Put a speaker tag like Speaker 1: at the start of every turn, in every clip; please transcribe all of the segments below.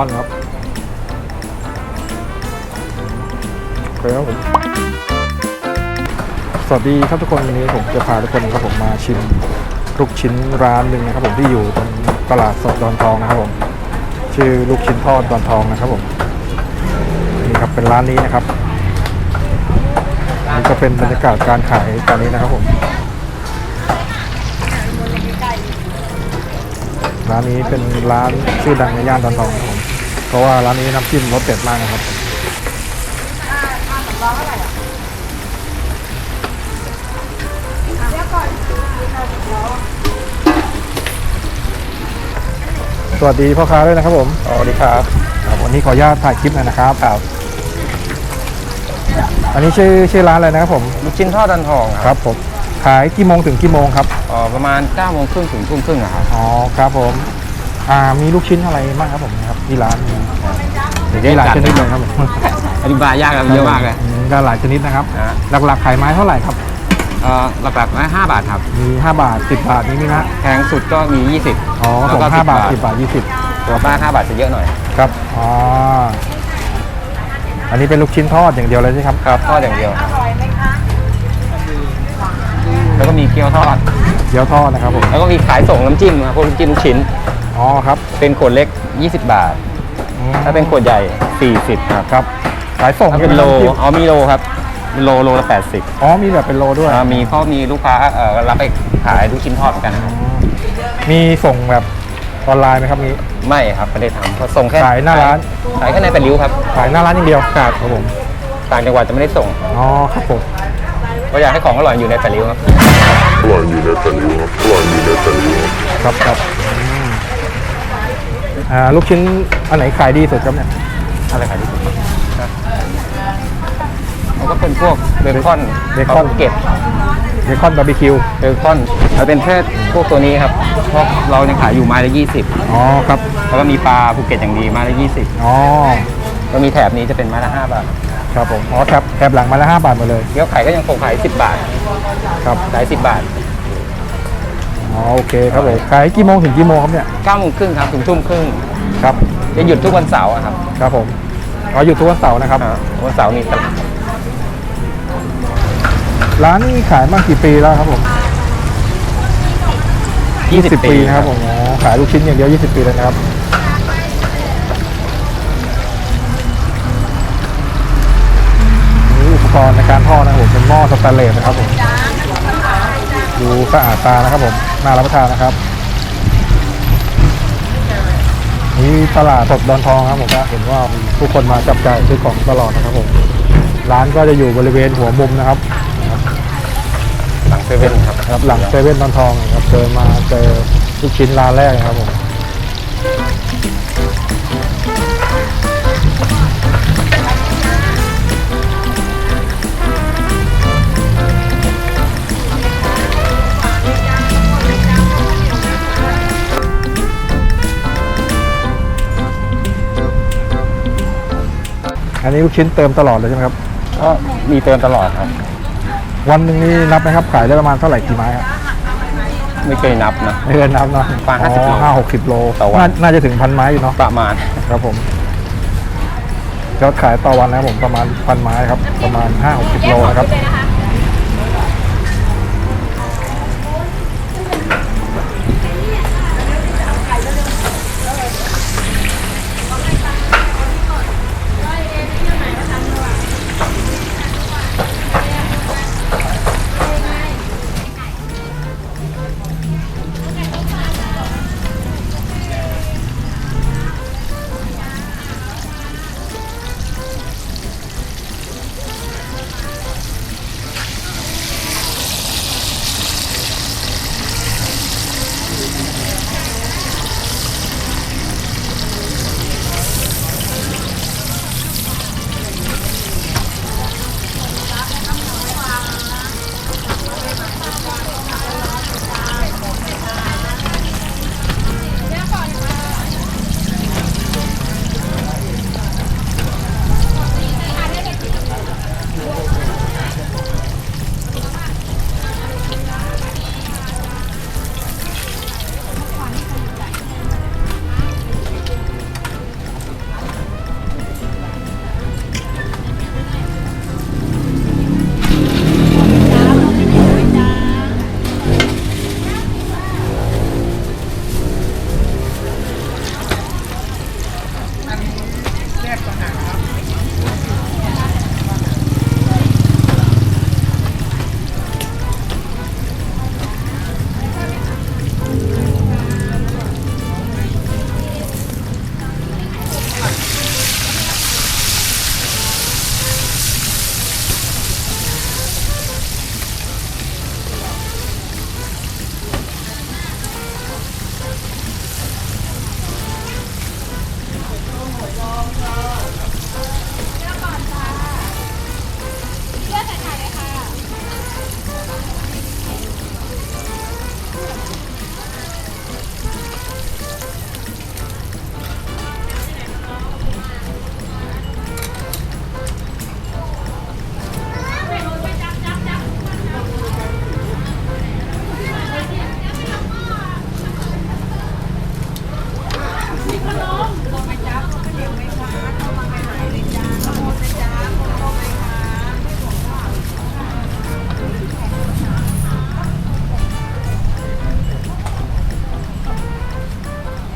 Speaker 1: อนครับโอเคครับผมสวัสดีครับทุกคนวันนี้ผมจะพาทุกคนครับผมมาชิมลูกชิ้นร้านหนึ่งนะครับผมที่อยู่ตรงตลาดสดดอนทองนะครับผม ชื่อลูกชิ้นทอดดอนทองนะครับผมนี่ครับเป็นร้านนี้นะครับนี่ก็เป็นบรรยากาศการขายตอนนี้นะครับผมร้านนี้เป็นร้านชื่อดังในย่านดอนทองครับ เพราะว่าร้านนี้น้ำจิ้มรสเด็ดมากนะครับสวัสดีพ่อค้าด้วยนะครับผมสวัสดีครับครับ วันนี้ขออนุญาตถ่ายคลิปหน่อยนะครับครับ อันนี้ชื่อชื่อร้านอะไรนะครับผม
Speaker 2: ลูกชิ้นทอดดันทอง
Speaker 1: ค
Speaker 2: ครับ
Speaker 1: รับผม ขายกี่โมงถึงกี่โมงครับ
Speaker 2: เอ่อประมาณ9ก้าโมงครึ่งถึงทุ่มครึ่งอะครับ
Speaker 1: อ๋อครับผม อ่ามีลูกชิ้นอะไรบ้างครับผมครับที่ร้านมี
Speaker 2: เดี๋ยว
Speaker 1: มีหลาย
Speaker 2: จั
Speaker 1: ชนิดเลยครับผม
Speaker 2: อธิบายยากครับเยอะมากเลย
Speaker 1: อืก็หลายชนิดนะครับ
Speaker 2: นะ
Speaker 1: หลักๆขายไม้เท่าไหร่ครับ
Speaker 2: เอ่อหลักๆนะห้าบาทครับ
Speaker 1: มี 5 บาท 10 บาทนี้มีนะ
Speaker 2: แพงสุดก็มี 20
Speaker 1: อ๋อ
Speaker 2: แล้ว
Speaker 1: ผม
Speaker 2: ก็
Speaker 1: ห้า
Speaker 2: 10
Speaker 1: บาท
Speaker 2: บาท
Speaker 1: 10 บาท
Speaker 2: ตัวบ้าน5บาทจะเยอะหน่อย
Speaker 1: 20ครับ อ๋อ อันนี้เป็นลูกชิ้นทอดอย่างเดียวเลยใช่ไหมครับ
Speaker 2: ครับทอดอย่างเดียว แล้วก็มีเกี๊ยวทอด
Speaker 1: เกี๊ยวทอดนะครับผม
Speaker 2: แล้วก็มีขายส่งน้ำจิ้มครับพวกน้ำจิ้มลูกชิ้น
Speaker 1: อ๋อครับ
Speaker 2: เป็นขวดเล็ก 20 บาท
Speaker 1: อืม
Speaker 2: ถ้าเป็นขวดใหญ่ 40 ครับ
Speaker 1: ครับขายส่ง
Speaker 2: ถ้าเป็นโลำ
Speaker 1: จิ้ม
Speaker 2: อ๋อมีโลครับเป็นโลโลละ 80
Speaker 1: อ๋อมีแบบเป็นโลด้วย
Speaker 2: อ่ามีเขามีลูกค้าเอ่อรับไปขายลูกชิ้นทอดเหมือนกันนะครับ
Speaker 1: อืมมีส่งแบบออนไลน์ไหมครับมี
Speaker 2: ไม่ครับไม่ได้ทำเพราะส่งแค่
Speaker 1: ขายหน้าร้าน
Speaker 2: ขายแค่ในแปดริ้วครับ
Speaker 1: ขายหน้าร้านอย่างเดียว
Speaker 2: ครับผมต่างจังหวัดจะไม่ได้ส่ง
Speaker 1: อ๋อครับผม
Speaker 2: เพราะอยากให้ของอร่อยอยู่ในแปดริ้วครับ
Speaker 3: ปล่อยอยู่ในตะหลิวครับปล่อยอยู่ในตะหลิวครับ
Speaker 1: ครับครับอืม อ่าลูกชิ้นอันไหนขายดีสุดครับเนี่ย
Speaker 2: อะไรขายดีสุดครับมันก็เป็นพวกเบคอน
Speaker 1: เบคอน
Speaker 2: เก็บ
Speaker 1: เบคอนบาร์บีคิว
Speaker 2: เบคอนมันเป็นแค่พวกตัวนี้ครับเพราะเรายังขายอยู่ไม้ละยี่สิบ
Speaker 1: อ๋อครับ
Speaker 2: แล้วก็มีปลาภูเก็ตอย่างดีไม้ละยี่สิบ
Speaker 1: อ๋อ
Speaker 2: ก็มีแถบนี้จะเป็นไม้ละห้าบาท
Speaker 1: ครับผมอ๋อแถบแถบหลังมาละห้าบาทหมดเลย
Speaker 2: เกี๊ยวไข่ก็ยังคงขายสิบบาท
Speaker 1: ครับ
Speaker 2: ขายสิบบาท
Speaker 1: อ๋อโอเคครับผมขายกี่โมงถึงกี่โมงครับเนี่ย
Speaker 2: เก้าโมงครึ่งครับถึงทุ่มครึ่ง
Speaker 1: ครับ
Speaker 2: จะหยุดทุกวันเสาร์อะครับ
Speaker 1: ครับผมอ๋ออยู่ทุกวันเสาร์นะครับ
Speaker 2: อ่าวันเสาร์มีตลาด
Speaker 1: ร้านนี้ขายมากี่ปีแล้วครับผม
Speaker 2: 20
Speaker 1: ปีนะครับผมอ๋อขายลูกชิ้นอย่างเดียว 20 ปีเลยนะครับ นี่อุปกรณ์ในการทอดนะครับผมเป็นหม้อสแตนเลสนะครับผม ดูสะอาดตานะครับผมน่ารับประทานนะครับนี่ตลาดสดดอนทองครับผมก็เห็นว่ามีผู้คนมาจับจ่ายซื้อของตลอดนะครับผมร้านก็จะอยู่บริเวณหัวมุมนะครับ
Speaker 2: หลังเซเว่นครับ
Speaker 1: ครับหลังเซเว่นดอนทองครับเจอมาเจอลูกชิ้นร้านแรกครับผม นนี้ลูกชิ้นเติมตลอดเลยใช่ไหมครับ
Speaker 2: ก็มีเติมตลอดครับ
Speaker 1: วันหนึ่งนี่นับไหมครับขายได้ประมาณเท่าไหร่กี่ไม้ครับ
Speaker 2: ไม่เคยนับนะ
Speaker 1: ไม่เกินนับเนาะ
Speaker 2: ประมาณ50
Speaker 1: อ๋อ
Speaker 2: โล
Speaker 1: ห้าหกสิบโล
Speaker 2: ต่อวันา
Speaker 1: น่าจะถึงพันไม้อยู่เนาะ
Speaker 2: ประมาณ
Speaker 1: ครับผมยอดขายต่อวันนะครับผมประมาณพันไม้ครับประมาณห้าหกสิบโลนะครับอ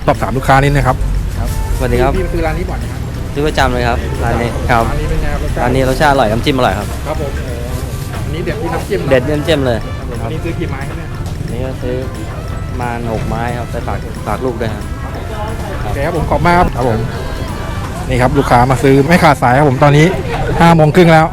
Speaker 1: สอบถามลูกค้านิดนะครับ
Speaker 4: สวัสดีครับ
Speaker 1: พี่ซื้อร้านนี้บ่อยไหมครับ
Speaker 4: ซื้อประจำเลยครับร้านนี้ครับ
Speaker 1: ร้านนี้เป็นไงครับรสชาติ
Speaker 4: ร้านนี้รสชาติอร่อยน้ำจิ้มอร่อยครับ
Speaker 1: ครับผมโอ้อันนี้เด็ดที่น้ำจิ้มนะ
Speaker 4: เด็ดน้ำจิ้มเลย
Speaker 1: ครับผมอันนี้ซื้อกี่ไม้ครับเนี่ย
Speaker 4: นี่ก็ซื้อประมาณหกไม้ครับไปฝากฝากลูกด้วยครับ
Speaker 1: โอเคครับผมขอบคุณมากครับครับผมนี่ครับลูกค้ามาซื้อไม่ขาดสายครับผมตอนนี้ห้าโมงครึ่งแล้ว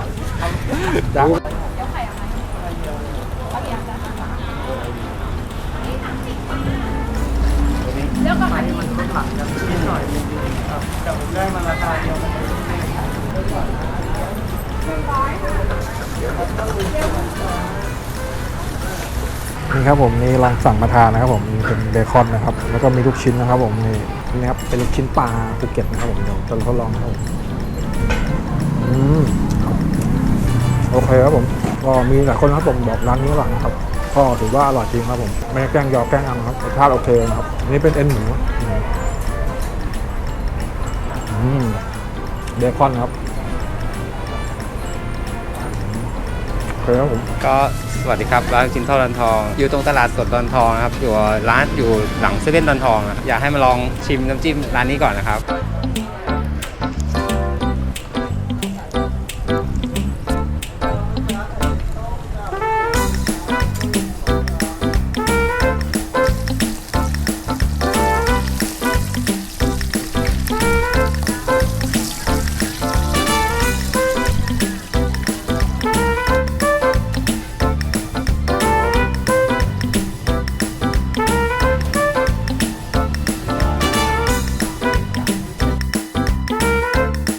Speaker 1: นี่ครับผมนี่ลองสั่งมาทานนะครับผมเป็นเบคอนนะครับ แล้วก็มีลูกชิ้นนะครับผมนี่นี่ครับเป็นลูกชิ้นปลาภูเก็ตนะครับผมเดี๋ยวจะทดลองนะครับผมอืมโอเคครับผมก็มีหลายคนครับผมบอกร้านนี้อร่อยนะครับก็ถือว่าอร่อยจริงครับผมไม่แกล้งยอแกล้งอำครับรสชาติโอเคนะครับอันนี้เป็นเอ็นหมูเบคอนครับ คครับผม
Speaker 2: ก็สวัสดีครับร้านชิ้นทอดดอนทอง อยู่ตรงตลาดสดดอนทองนะครับอยู่ร้านอยู่หลังเซเว่นดอนทอง อยากให้มาลองชิมน้ำจิ้มร้านนี้ก่อนนะครับ